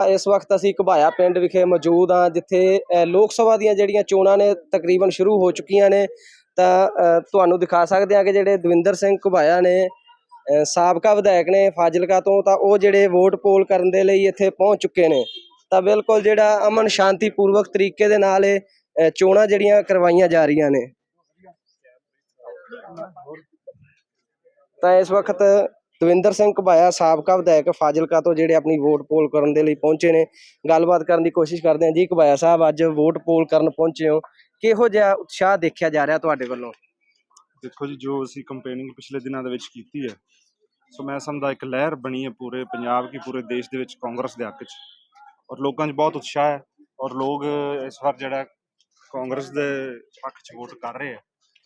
ਇਸ ਵਕਤ ਅਸੀਂ ਘਬਾਇਆ ਪਿੰਡ ਵਿਖੇ ਮੌਜੂਦ ਹਾਂ, ਜਿੱਥੇ ਲੋਕ ਸਭਾ ਦੀਆਂ ਜਿਹੜੀਆਂ ਚੋਣਾਂ ਨੇ ਤਕਰੀਬਨ ਸ਼ੁਰੂ ਹੋ ਚੁੱਕੀਆਂ ਨੇ। ਤਾਂ ਤੁਹਾਨੂੰ ਦਿਖਾ ਸਕਦੇ ਹਾਂ ਕਿ ਜਿਹੜੇ ਦਵਿੰਦਰ ਸਿੰਘ ਘਬਾਇਆ ਨੇ ਸਾਬਕਾ ਵਿਧਾਇਕ ਨੇ ਫਾਜ਼ਿਲਕਾ ਤੋਂ, ਤਾਂ ਉਹ ਜਿਹੜੇ ਵੋਟ ਪੋਲ ਕਰਨ ਦੇ ਲਈ ਇੱਥੇ ਪਹੁੰਚ ਚੁੱਕੇ ਨੇ। ਤਾਂ ਬਿਲਕੁਲ ਜਿਹੜਾ ਅਮਨ ਸ਼ਾਂਤੀ ਪੂਰਵਕ ਤਰੀਕੇ ਦੇ ਨਾਲ ਇਹ ਚੋਣਾਂ ਜਿਹੜੀਆਂ ਕਰਵਾਈਆਂ ਜਾ ਰਹੀਆਂ ਨੇ। ਤਾਂ ਇਸ ਵਕਤ ਦਵਿੰਦਰ ਸਿੰਘ ਘਬਾਇਆ, ਸਾਬਕਾ ਵਿਧਾਇਕ ਫਾਜ਼ਿਲਕਾ ਤੋਂ, ਜਿਹੜੇ ਆਪਣੀ ਵੋਟ ਪੋਲ ਕਰਨ ਦੇ ਲਈ ਪਹੁੰਚੇ ਨੇ। ਗੱਲਬਾਤ ਕਰਨ ਦੀ ਕੋਸ਼ਿਸ਼ ਕਰਦੇ ਹਾਂ ਜੀ, ਘਬਾਇਆ ਸਾਹਿਬ, ਅੱਜ ਵੋਟ ਪੋਲ ਕਰਨ ਪਹੁੰਚੇ ਹੋ। ਕਿਹੋ ਜਿਹਾ ਉਤਸ਼ਾਹ ਦੇਖਿਆ ਜਾ ਰਿਹਾ ਤੁਹਾਡੇ ਵੱਲੋਂ? ਦੇਖੋ ਜੀ, ਜੋ ਅਸੀਂ ਕੰਪੇਨਿੰਗ ਪਿਛਲੇ ਦਿਨਾਂ ਦੇ ਵਿੱਚ ਕੀਤੀ ਹੈ, ਸੋ ਮੈਂ ਸਮਝਦਾ ਇੱਕ ਲਹਿਰ ਬਣੀ ਹੈ ਪੂਰੇ ਪੰਜਾਬ ਕੀ ਪੂਰੇ ਦੇਸ਼ ਦੇ ਵਿੱਚ ਕਾਂਗਰਸ ਦੇ ਹੱਕ 'ਚ। ਔਰ ਲੋਕਾਂ 'ਚ ਬਹੁਤ ਉਤਸ਼ਾਹ ਹੈ, ਔਰ ਲੋਕ ਇਸ ਵਾਰ ਜਿਹੜਾ ਕਾਂਗਰਸ ਦੇ ਪੱਖ 'ਚ ਵੋਟ ਕਰ ਰਹੇ ਹੈ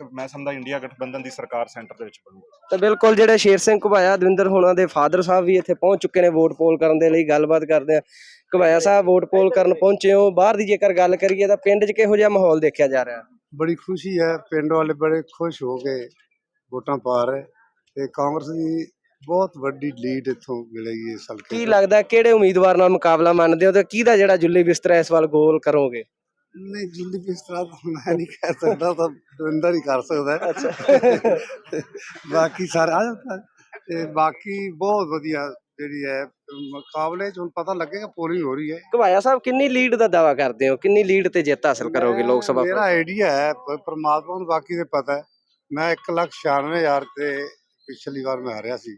ਮੈਂ ਸਮਝਦਾ ਇੰਡੀਆ ਗਠਬੰਧਨ ਦੀ ਸਰਕਾਰ ਸੈਂਟਰ ਦੇ ਵਿੱਚ ਬਣੂ ਤਾਂ ਬਿਲਕੁਲ ਜਿਹੜੇ ਸ਼ੇਰ ਸਿੰਘ ਘਬਾਇਆ ਦਵਿੰਦਰ ਹੋਣਾ ਦੇ ਫਾਦਰ ਸਾਹਿਬ ਵੀ ਇੱਥੇ ਪਹੁੰਚ ਚੁੱਕੇ ਨੇ ਵੋਟ ਪੋਲ ਕਰਨ ਦੇ ਲਈ ਗੱਲਬਾਤ ਕਰਦੇ ਆ। ਘਬਾਇਆ ਸਾਹਿਬ ਵੋਟ ਪੋਲ ਕਰਨ ਪਹੁੰਚੇ ਹੋ। ਬਾਹਰ ਦੀ ਜੇਕਰ ਗੱਲ ਕਰੀਏ ਤਾਂ ਪਿੰਡ 'ਚ ਕਿਹੋ ਜਿਹਾ ਮਾਹੌਲ ਦੇਖਿਆ ਜਾ ਰਿਹਾ? ਬੜੀ ਖੁਸ਼ੀ ਹੈ ਪਿੰਡ ਵਾਲੇ ਬੜੇ ਖੁਸ਼ ਹੋ ਕੇ ਵੋਟਾਂ ਪਾ ਰਹੇ। ਤੇ ਕਾਂਗਰਸ ਦੀ ਬਹੁਤ ਵੱਡੀ ਲੀਡ ਇੱਥੋਂ ਮਿਲੇਗੀ ਇਸ ਹਲਕੇ ਕੀ। ਲੱਗਦਾ ਕਿਹੜੇ ਉਮੀਦਵਾਰ ਨਾਲ ਮੁਕਾਬਲਾ ਮੰਨਦੇ ਹੋ ਤੇ ਕਿਹਦਾ ਜਿਹੜਾ ਜੁੱਲੀ ਬਿਸਤਰਾ ਇਸ ਵਾਰ ਗੋਲ ਕਰੋਗੇ? ਨਹੀਂ ਜਿੰਦੀ ਇਸ ਤਰ੍ਹਾਂ ਤਾਂ ਮੈਂ ਨਹੀਂ ਕਹਿ ਸਕਦਾ ਤਾਂ ਦਵਿੰਦਰ ਹੀ ਕਰ ਸਕਦਾ। ਅੱਛਾ। ਬਾਕੀ ਸਾਰੇ ਤੇ। ਬਾਕੀ ਬਹੁਤ ਵਧੀਆ ਜਿਹੜੀ ਹੈ ਮੁਕਾਬਲੇ 'ਚ ਹੁਣ ਪਤਾ ਲੱਗੇਗਾ ਪੋਲਿੰਗ ਹੋ ਰਹੀ ਹੈ। ਘਬਾਇਆ ਸਾਹਿਬ ਕਿੰਨੀ ਲੀਡ ਦਾ ਦਾਵਾ ਕਰਦੇ ਹੋ? ਕਿੰਨੀ ਲੀਡ ਤੇ ਜਿੱਤ ਹਾਸਲ ਕਰੋਗੇ ਲੋਕ ਸਭਾ ਮੇਰਾ ਆਈਡੀਆ ਹੈ ਪਰ ਪ੍ਰਮਾਤਮਾ ਨੂੰ ਬਾਕੀ ਦੇ ਪਤਾ ਹੈ। ਮੈਂ 196000 ਤੇ ਪਿਛਲੀ ਵਾਰ ਮੈਂ ਹਾਰਿਆ ਸੀ।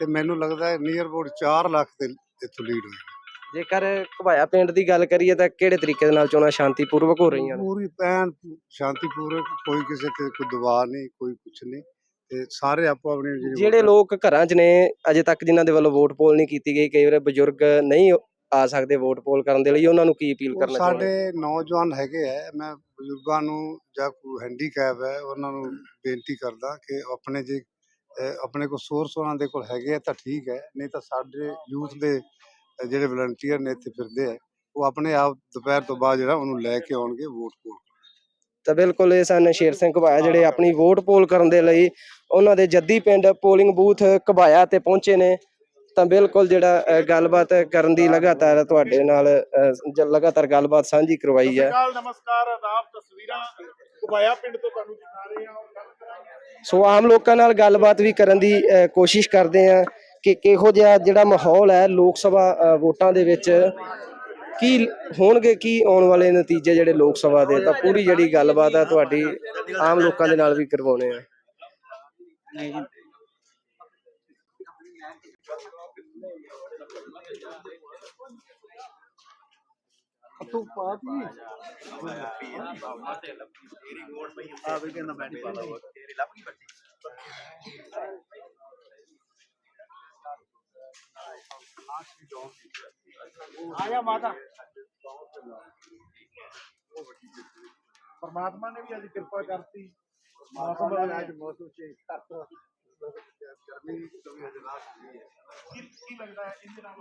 ਤੇ ਮੈਨੂੰ ਲੱਗਦਾ ਨੀਅਰ ਅਬਾਊਟ 4 ਲੱਖ ਤੇ ਇੱਥੋਂ ਲੀਡ ਹੋਈ ਜੇਕਰ ਘਬਾਇਆ ਪਿੰਡ ਦੀ ਗੱਲ ਕਰੀਏ ਤਾਂ ਕਿਹੜੇ ਤਰੀਕੇ ਦੇ ਨਾਲ ਚੋਣਾਂ ਸ਼ਾਂਤੀਪੂਰਵਕ ਹੋ ਰਹੀਆਂ ਨੇ? ਪੂਰੀ ਪੈਨ ਸ਼ਾਂਤੀਪੂਰਵਕ ਕੋਈ ਕਿਸੇ ਤੇ ਕੋਈ ਦਬਾਅ ਨਹੀਂ ਕੋਈ ਕੁਛ ਨਹੀਂ। ਤੇ ਸਾਰੇ ਆਪੋ ਆਪਣੀ ਜਿਹੜੀ ਲੋਕ ਘਰਾਂ 'ਚ ਨੇ ਅਜੇ ਤੱਕ ਜਿਨ੍ਹਾਂ ਦੇ ਵੱਲੋਂ ਵੋਟ ਪੋਲ ਨਹੀਂ ਕੀਤੀ ਗਈ ਕਈ ਵਾਰ ਬਜ਼ੁਰਗ ਨਹੀਂ ਆ ਸਕਦੇ ਵੋਟ ਪੋਲ ਕਰਨ ਦੇ ਲਈ ਉਹਨਾਂ ਨੂੰ ਕੀ ਅਪੀਲ ਕਰਨਾ ਚਾਹੁੰਦੇ? ਸਾਡੇ ਨੌਜਵਾਨ ਹੈਗੇ ਆ ਮੈਂ ਬਜ਼ੁਰਗਾਂ ਨੂੰ ਜਾਂ ਕੋਈ ਹੈਂਡੀਕੈਪ ਹੈ ਉਹਨਾਂ ਨੂੰ ਬੇਨਤੀ ਕਰਦਾ ਕਿ ਆਪਣੇ ਜੇ ਆਪਣੇ ਕੋਲ ਸੋਰਸ ਉਹਨਾਂ ਦੇ ਕੋਲ ਹੈਗੇ ਆ ਤਾਂ ਠੀਕ ਹੈ ਨਹੀਂ ਤਾਂ ਸਾਡੇ ਯੂਥ ਦੇ ਜਿਹੜੇ ਵਲੰਟੀਅਰ ਨੇ ਇੱਥੇ ਫਿਰਦੇ ਆ ਉਹ ਆਪਣੇ ਆਪ ਦੁਪਹਿਰ ਤੋਂ ਬਾਅਦ ਜਿਹੜਾ ਉਹਨੂੰ ਲੈ ਕੇ ਆਉਣਗੇ ਵੋਟ ਪੋਲ ਤਾਂ ਬਿਲਕੁਲ ਇਹ ਸਨ ਸ਼ੇਰ ਸਿੰਘ ਘਬਾਇਆ ਜਿਹੜੇ ਆਪਣੀ ਵੋਟ ਪੋਲ ਕਰਨ ਦੇ ਲਈ ਉਹਨਾਂ ਦੇ ਜੱਦੀ ਪਿੰਡ ਪੋਲਿੰਗ ਬੂਥ ਘਬਾਇਆ ਤੇ ਪਹੁੰਚੇ ਨੇ। ਤਾਂ ਬਿਲਕੁਲ ਜਿਹੜਾ ਗੱਲਬਾਤ ਕਰਨ ਦੀ ਲਗਾਤਾਰ ਤੁਹਾਡੇ ਨਾਲ ਲਗਾਤਾਰ ਗੱਲਬਾਤ ਸਾਂਝੀ ਕਰਵਾਈ ਹੈ। ਕਾਲ ਨਮਸਕਾਰ ਆਦਾਬ ਤਸਵੀਰਾਂ ਕੁਬਾਇਆ ਪਿੰਡ ਤੋਂ ਤੁਹਾਨੂੰ ਦਿਖਾ ਰਹੇ ਹਾਂ ਔਰ ਗੱਲ ਕਰਾਂਗੇ। ਸੋ ਆਮ ਲੋਕਾਂ ਨਾਲ ਗੱਲਬਾਤ ਵੀ ਕਰਨ ਦੀ ਕੋਸ਼ਿਸ਼ ਕਰਦੇ ਆ ਕਿ ਕਿਹੋ ਜਿਹਾ ਜਿਹੜਾ ਮਾਹੌਲ ਹੈ ਲੋਕ ਸਭਾ ਵੋਟਾਂ ਦੇ ਵਿੱਚ? ਕੀ ਹੋਣਗੇ ਕੀ ਆਉਣ ਵਾਲੇ ਨਤੀਜੇ ਜਿਹੜੇ ਲੋਕ ਸਭਾ ਦੇ? ਤਾਂ ਪੂਰੀ ਜਿਹੜੀ ਗੱਲਬਾਤ ਹੈ ਤੁਹਾਡੀ ਆਮ ਲੋਕਾਂ ਦੇ ਨਾਲ ਵੀ ਕਰਵਾਉਣੇ ਆ। ਆਇਆ ਮਾਤਾ। ਪਰਮਾਤਮਾ ਨੇ ਵੀ ਅੱਜ ਕਿਰਪਾ ਕਰਤੀ। ਮੌਸਮ ਬਦਲਿਆ ਅੱਜ ਮੌਸਮ ਚੇਂਜ ਕਰਤਾ। ਗਰਮੀ ਤੋਂ ਵੀ ਅੱਜ ਰਾਹਤ ਮਿਲੀ ਹੈ। ਕੀ ਕੀ ਲੱਗਦਾ ਹੈ? ਇਹਦੇ ਨਾਲ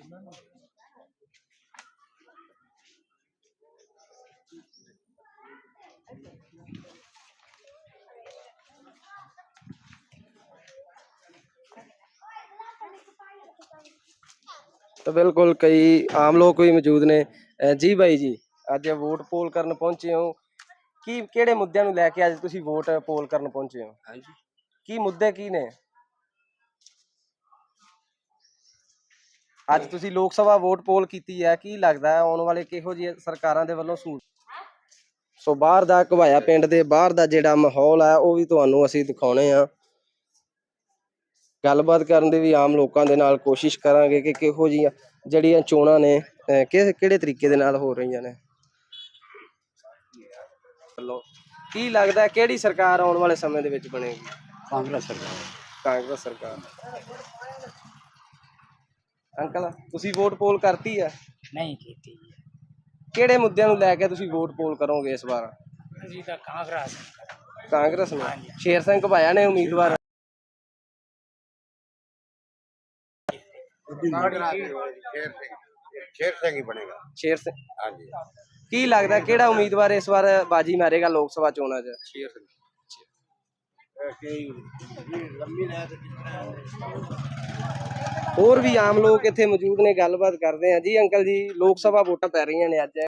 Remember. ਤਾਂ ਬਿਲਕੁਲ ਕਈ ਆਮ ਲੋਕ ਵੀ ਮੌਜੂਦ ਨੇ। ਜੀ ਬਾਈ ਜੀ ਅੱਜ ਵੋਟ ਪੋਲ ਕਰਨ ਪਹੁੰਚੇ ਹੋ। ਕੀ ਕਿਹੜੇ ਮੁੱਦਿਆਂ ਨੂੰ ਲੈ ਕੇ ਅੱਜ ਤੁਸੀਂ ਵੋਟ ਪੋਲ ਕਰਨ ਪਹੁੰਚੇ ਹੋ? ਹਾਂਜੀ। ਕੀ ਮੁੱਦੇ ਕੀ ਨੇ? ਅੱਜ ਤੁਸੀਂ ਲੋਕ ਸਭਾ ਵੋਟ ਪੋਲ ਕੀਤੀ ਹੈ ਕੀ ਲੱਗਦਾ ਹੈ? ਆਉਣ ਵਾਲੇ ਕਿਹੋ ਜਿਹੇ ਸਰਕਾਰਾਂ ਦੇ ਵੱਲੋਂ ਸਹੂਲਤ ਸੋ ਬਾਹਰ ਦਾ ਘਵਾਇਆ ਪਿੰਡ ਦੇ ਬਾਹਰ ਦਾ ਜਿਹੜਾ ਮਾਹੌਲ ਹੈ ਉਹ ਵੀ ਤੁਹਾਨੂੰ ਅਸੀਂ ਦਿਖਾਉਣੇ ਆ ਗੱਲਬਾਤ ਕਰਨ ਦੀ ਵੀ ਆਮ ਲੋਕਾਂ ਦੇ ਨਾਲ ਕੋਸ਼ਿਸ਼ ਕਰਾਂਗੇ ਕਿ ਕਿਹੋ ਜਿਹੀਆਂ ਜਿਹੜੀਆਂ ਚੋਣਾਂ ਨੇ ਅਹ ਕਿ ਕਿਹੜੇ ਤਰੀਕੇ ਦੇ ਨਾਲ ਹੋ ਰਹੀਆਂ ਨੇ। ਵੱਲੋਂ ਕੀ ਲੱਗਦਾ ਹੈ ਕਿਹੜੀ ਸਰਕਾਰ ਆਉਣ ਵਾਲੇ ਸਮੇਂ ਦੇ ਵਿੱਚ ਬਣੇਗੀ? ਕਾਂਗਰਸ ਸਰਕਾਰ। ਕਾਂਗਰਸ ਸਰਕਾਰ। ਅੰਕਲ ਤੁਸੀਂ ਵੋਟ ਪੋਲ ਕਰਤੀ ਆ ਨਹੀਂ ਕੀਤੀ ਜੀ। ਕਿਹੜੇ ਮੁੱਦਿਆਂ ਨੂੰ ਲੈ ਕੇ ਤੁਸੀਂ ਵੋਟ ਪੋਲ ਕਰੋਗੇ ਇਸ ਵਾਰ? ਅਸੀਂ ਤਾਂ ਕਾਂਗਰਸ। ਕਾਂਗਰਸ ਨੂੰ। ਸ਼ੇਰ ਸਿੰਘ ਘਬਾਇਆ ਨੇ ਉਮੀਦਵਾਰ। ਸ਼ੇਰ ਸਿੰਘ ਹੀ ਬਣੇਗਾ। ਸ਼ੇਰ ਸਿੰਘ। ਹਾਂਜੀ। ਕੀ ਲੱਗਦਾ ਕਿਹੜਾ ਉਮੀਦਵਾਰ ਇਸ ਵਾਰ ਬਾਜੀ ਮਾਰੇਗਾ ਲੋਕ ਸਭਾ ਚੋਣਾਂ 'ਚ? ਸ਼ੇਰ ਸਿੰਘ। ਹੋਰ ਵੀ ਆਮ ਲੋਕ ਇੱਥੇ ਮੌਜੂਦ ਨੇ ਗੱਲਬਾਤ ਕਰਦੇ ਆ ਜੀ। ਅੰਕਲ ਜੀ ਲੋਕ ਸਭਾ ਵੋਟਾਂ ਪੈ ਰਹੀਆਂ ਨੇ ਅੱਜ।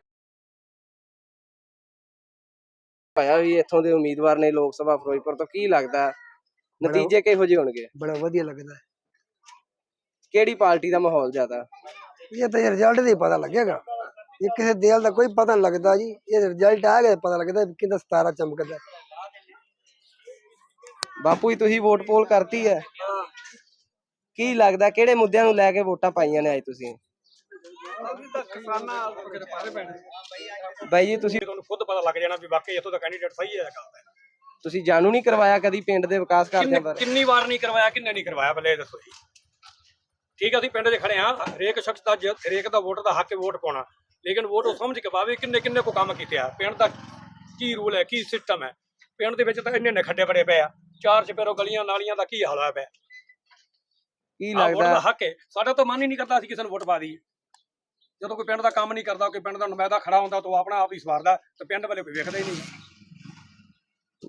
ਭਾਇਆ ਵੀ ਇੱਥੋਂ ਦੇ ਉਮੀਦਵਾਰ ਨੇ ਲੋਕ ਸਭਾ ਫਿਰੋਜ਼ਪੁਰ ਤੋਂ। ਕੀ ਲੱਗਦਾ ਨਤੀਜੇ ਕਿਹੋ ਜਿਹੇ ਹੋਣਗੇ? ਬੜਾ ਵਧੀਆ ਲੱਗਦਾ। ਕਿਹੜੀ ਪਾਰਟੀ ਦਾ ਮਾਹੌਲ ਜ਼ਿਆਦਾ? ਇਹ ਤਾਂ ਰਿਜ਼ਲਟ ਦੇ ਪਤਾ ਲੱਗੇਗਾ। ਇਹ ਕਿਸੇ ਦੇਲ ਦਾ ਕੋਈ ਪਤਾ ਨਹੀਂ ਲੱਗਦਾ ਜੀ। ਇਹ ਰਿਜ਼ਲਟ ਆ ਗਿਆ ਪਤਾ ਲੱਗਦਾ ਵੀ ਕਿਹਦਾ ਸਤਾਰਾ ਚਮਕਦਾ। ਬਾਪੂ ਜੀ ਤੁਸੀਂ ਵੋਟ ਪੋਲ ਕਰਤੀ ਹੈ। ਕੀ ਲੱਗਦਾ ਕਿਹੜੇ ਮੁੱਦਿਆਂ ਨੂੰ ਲੈ ਕੇ ਵੋਟਾਂ ਪਾਈਆਂ ਨੇ ਅੱਜ ਤੁਸੀਂ? ਬਾਈ ਜੀ ਤੁਸੀਂ ਤੁਹਾਨੂੰ ਖੁਦ ਪਤਾ ਲੱਗ ਜਾਣਾ ਵੀ ਵਾਕਈ ਇੱਥੋਂ ਦਾ ਕੈਂਡੀਡੇਟ ਸਹੀ ਹੈ ਤੁਸੀਂ ਜਾਣੂ ਨਹੀਂ ਕਰਵਾਇਆ ਕਦੀ ਪਿੰਡ ਦੇ ਵਿਕਾਸ ਕਰਦਿਆਂ ਕਿੰਨੀ ਬਾਰੇ? ਕਿੰਨੀ ਵਾਰ ਨਹੀਂ ਕਰਵਾਇਆ ਕਿੰਨੇ ਨਹੀਂ ਕਰਵਾਇਆ ਪਹਿਲੇ ਦੱਸੋ ਜੀ। ਠੀਕ ਹੈ ਅਸੀਂ ਪਿੰਡ 'ਚ ਖੜੇ ਹਾਂ। ਹਰੇਕ ਸ਼ਖਸ ਦਾ ਜ- ਹਰੇਕ ਦਾ ਵੋਟਰ ਦਾ ਹੱਕ ਹੈ ਵੋਟ ਪਾਉਣਾ। ਲੇਕਿਨ ਵੋਟ ਉਹ ਸਮਝ ਕੇ ਪਾਵੇ ਕਿੰਨੇ ਕਿੰਨੇ ਕੋ ਕੰਮ ਕੀਤੇ ਆ। ਪਿੰਡ ਦਾ ਕੀ ਰੂਲ ਹੈ ਕੀ ਸਿਸਟਮ ਹੈ? ਪਿੰਡ ਦੇ ਵਿੱਚ ਤਾਂ ਇੰਨੇ ਇੰਨੇ ਖੱਡੇ ਬੜੇ ਪਏ ਆ। ਚਾਰ ਚਪੇਰੋ ਗਲੀਆਂ ਨਾਲੀਆਂ ਦਾ ਕੀ ਹਾਲ ਹੋਇਆ ਪਿਆ? ਕੀ ਆਹ ਵੋਟ ਦਾ ਹੱਕ ਹੈ। ਸਾਡਾ ਤਾਂ ਮਨ ਹੀ ਨਹੀਂ ਕਰਦਾ ਅਸੀਂ ਕਿਸੇ ਨੂੰ ਵੋਟ ਪਾ ਦਈਏ। ਜਦੋਂ ਕੋਈ ਪਿੰਡ ਦਾ ਕੰਮ ਨਹੀਂ ਕਰਦਾ ਕੋਈ ਪਿੰਡ ਦਾ ਨੁਮਾਇੰਦਾ ਖੜਾ ਹੁੰਦਾ ਤਾਂ ਉਹ ਆਪਣਾ ਆਪ ਹੀ ਸਵਾਰਦਾ ਤੇ ਪਿੰਡ ਵਾਲੇ ਕੋਈ ਵੇਖਦਾ ਹੀ ਨਹੀਂ।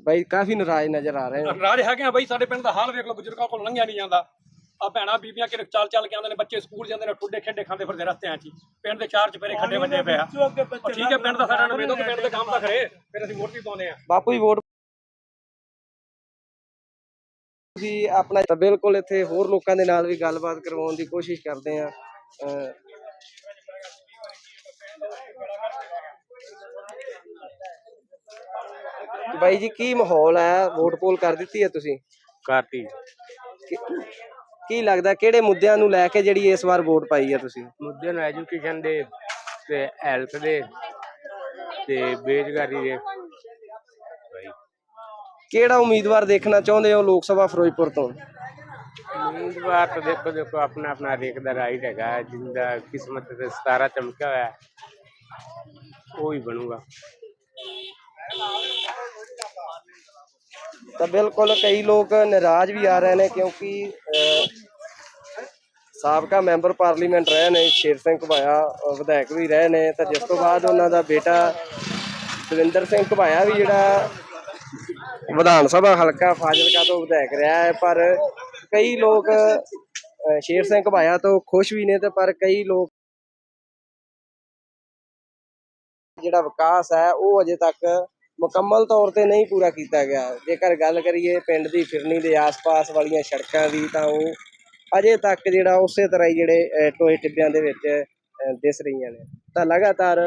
ਬਾਈ ਕਾਫੀ ਨਾਰਾਜ਼ ਨਜ਼ਰ ਆ ਰਹੇ ਨੇ ਰਾਜ ਹੈਗੇ ਆ ਬਈ ਸਾਡੇ ਪਿੰਡ ਦਾ ਹਾਲ ਵੇਖ ਲਓ ਬਜ਼ੁਰਗਾਂ ਕੋਲ ਲੰਘਿਆ ਨਹੀਂ ਜਾਂਦਾ। ਆ ਭੈਣਾਂ ਬੀਬੀਆਂ ਕਿ ਚੱਲ ਚੱਲ ਕੇ ਆਉਂਦੇ ਨੇ ਬੱਚੇ ਸਕੂਲ ਜਾਂਦੇ ਨੇ ਠੁੱਡੇ ਖੇਡੇ ਖਾਂਦੇ ਫਿਰਦੇ ਰਸਤਿਆਂ 'ਚ। ਪਿੰਡ ਦੇ ਚਾਰ ਚਪੇਰੇ ਖੱਡੇ ਵੱਜੇ ਪਿਆ ਠੀਕ ਹੈ ਪਿੰਡ ਦਾ ਸਾਡਾ ਨਵੇਦੋ ਕਿ ਪਿੰਡ ਦੇ ਕੰਮ ਤਾਂ ਕਰੇ ਫਿਰ ਅਸੀਂ ਵੋਟ ਵੀ ਪਾਉਂਦੇ ਆ। ਬਾਪੂ ਜੀ ਵੋਟ ਤੁਸੀਂ ਆਪਣਾ ਤਾਂ ਬਿਲਕੁਲ ਇੱਥੇ ਹੋਰ ਲੋਕਾਂ ਦੇ ਨਾਲ ਵੀ ਗੱਲਬਾਤ ਕਰਵਾਉਣ ਦੀ ਕੋਸ਼ਿਸ਼ ਕਰਦੇ ਆ। ਬਾਈ ਜੀ ਕੀ ਮਾਹੌਲ ਹੈ? ਵੋਟ ਪੋਲ ਕਰ ਦਿੱਤੀ ਹੈ ਤੁਸੀਂ? ਕਰਤੀ। ਕੀ- ਲੱਗਦਾ ਕਿਹੜੇ ਮੁੱਦਿਆਂ ਨੂੰ ਲੈ ਕੇ ਜਿਹੜੀ ਇਸ ਵਾਰ ਵੋਟ ਪਾਈ ਹੈ ਤੁਸੀਂ? ਮੁੱਦੇ ਨੂੰ ਐਜੂਕੇਸ਼ਨ ਦੇ ਤੇ ਹੈਲਥ ਦੇ ਤੇ ਬੇਰੁਜ਼ਗਾਰੀ ਦੇ। ਕਿਹੜਾ ਉਮੀਦਵਾਰ ਦੇਖਣਾ ਚਾਹੁੰਦੇ ਹੋ ਲੋਕ ਸਭਾ ਫਿਰੋਜ਼ਪੁਰ ਤੋਂ? ਉਮੀਦਵਾਰ ਤਾਂ ਦੇਖੋ ਦੇਖੋ ਆਪਣਾ ਆਪਣਾ ਰੇਖ ਦਾ ਰਾਈਟ ਹੈਗਾ ਜਿੰਦਾ ਕਿਸਮਤ ਤੇ ਸਤਾਰਾ ਚਮਕਿਆ ਹੋਇਆ। ਹੈ, ਉਹ ਹੀ ਬਣੂਗਾ। ਤਾਂ ਬਿਲਕੁਲ ਕਈ ਲੋਕ ਨਾਰਾਜ਼ ਵੀ ਆ ਰਹੇ ਨੇ ਕਿਉਂਕਿ ਅਹ, ਸਾਬਕਾ ਮੈਂਬਰ ਪਾਰਲੀਮੈਂਟ ਰਹੇ ਨੇ, ਸ਼ੇਰ ਸਿੰਘ ਘਬਾਇਆ ਵਿਧਾਇਕ ਵੀ ਰਹੇ ਨੇ, ਤਾਂ ਜਿਸ ਤੋਂ ਬਾਅਦ ਉਹਨਾਂ ਦਾ ਬੇਟਾ ਦਵਿੰਦਰ ਸਿੰਘ ਘਬਾਇਆ ਵੀ ਜਿਹੜਾ ਵਿਧਾਨ ਸਭਾ ਹਲਕਾ ਫਾਜ਼ਿਲਕਾ ਤੋਂ ਵਿਧਾਇਕ ਰਿਹਾ ਹੈ, ਪਰ ਕਈ ਲੋਕ ਸ਼ੇਰ ਸਿੰਘ ਘਬਾਇਆ ਤੋਂ ਖੁਸ਼ ਵੀ ਨੇ ਤੇ ਪਰ ਕਈ ਲੋਕ ਜਿਹੜਾ ਵਿਕਾਸ ਹੈ, ਉਹ ਅਜੇ ਤੱਕ ਮੁਕੰਮਲ ਤੌਰ ਤੇ ਨਹੀਂ ਪੂਰਾ ਕੀਤਾ ਗਿਆ। ਜੇਕਰ ਗੱਲ ਕਰੀਏ ਪਿੰਡ ਦੀ ਫਿਰਨੀ ਦੇ ਆਸ-ਪਾਸ ਵਾਲੀਆਂ ਸੜਕਾਂ ਦੀ, ਤਾਂ ਉਹ ਅਜੇ ਤੱਕ ਜਿਹੜਾ ਉਸੇ ਤਰ੍ਹਾਂ ਹੀ ਜਿਹੜੇ ਟੋਏ ਟਿੱਬਿਆਂ ਦੇ ਵਿੱਚ ਦਿਸ ਰਹੀਆਂ ਨੇ। ਤਾਂ ਲਗਾਤਾਰ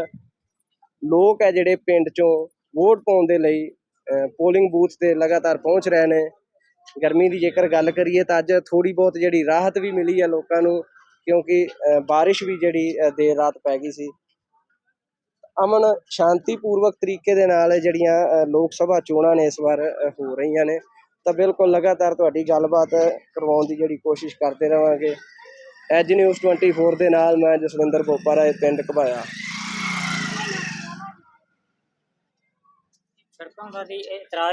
ਲੋਕ ਹੈ ਜਿਹੜੇ ਪਿੰਡ ਚੋਂ ਵੋਟ ਪਾਉਣ ਦੇ ਲਈ ਪੋਲਿੰਗ ਬੂਥ ਤੇ ਲਗਾਤਾਰ ਪਹੁੰਚ ਰਹੇ ਨੇ। ਗਰਮੀ ਦੀ ਜੇਕਰ ਗੱਲ ਕਰੀਏ ਤਾਂ ਅੱਜ ਥੋੜੀ ਬਹੁਤ ਜਿਹੜੀ ਰਾਹਤ ਵੀ ਮਿਲੀ ਹੈ ਲੋਕਾਂ ਨੂੰ ਕਿਉਂਕਿ ਅਹ, ਬਾਰਿਸ਼ ਵੀ ਜਿਹੜੀ ਦੇਰ ਰਾਤ ਪੈ ਗਈ ਸੀ। ਅਮਨ ਸ਼ਾਂਤੀਪੂਰਵਕ ਤਰੀਕੇ ਦੇ ਨਾਲ ਜਿਹੜੀਆਂ ਲੋਕ ਸਭਾ ਚੋਣਾਂ ਨੇ ਇਸ ਵਾਰ ਹੋ ਰਹੀਆਂ ਨੇ। ਤਾਂ ਬਿਲਕੁਲ ਲਗਾਤਾਰ ਤੁਹਾਡੀ ਗੱਲਬਾਤ ਕਰਵਾਉਣ ਦੀ ਜਿਹੜੀ ਕੋਸ਼ਿਸ਼ ਕਰਦੇ ਰਵਾਂਗੇ। ਐਜ ਨਿਊਜ਼ 24 ਦੇ ਨਾਲ ਮੈਂ ਜਸਵਿੰਦਰ ਬੋਪਾਰਾ ਇਹ ਪਿੰਡ ਘਬਾਇਆ। ਸੜਕਾਂ ਦਾ ਦੀ ਇਤਰਾਜ਼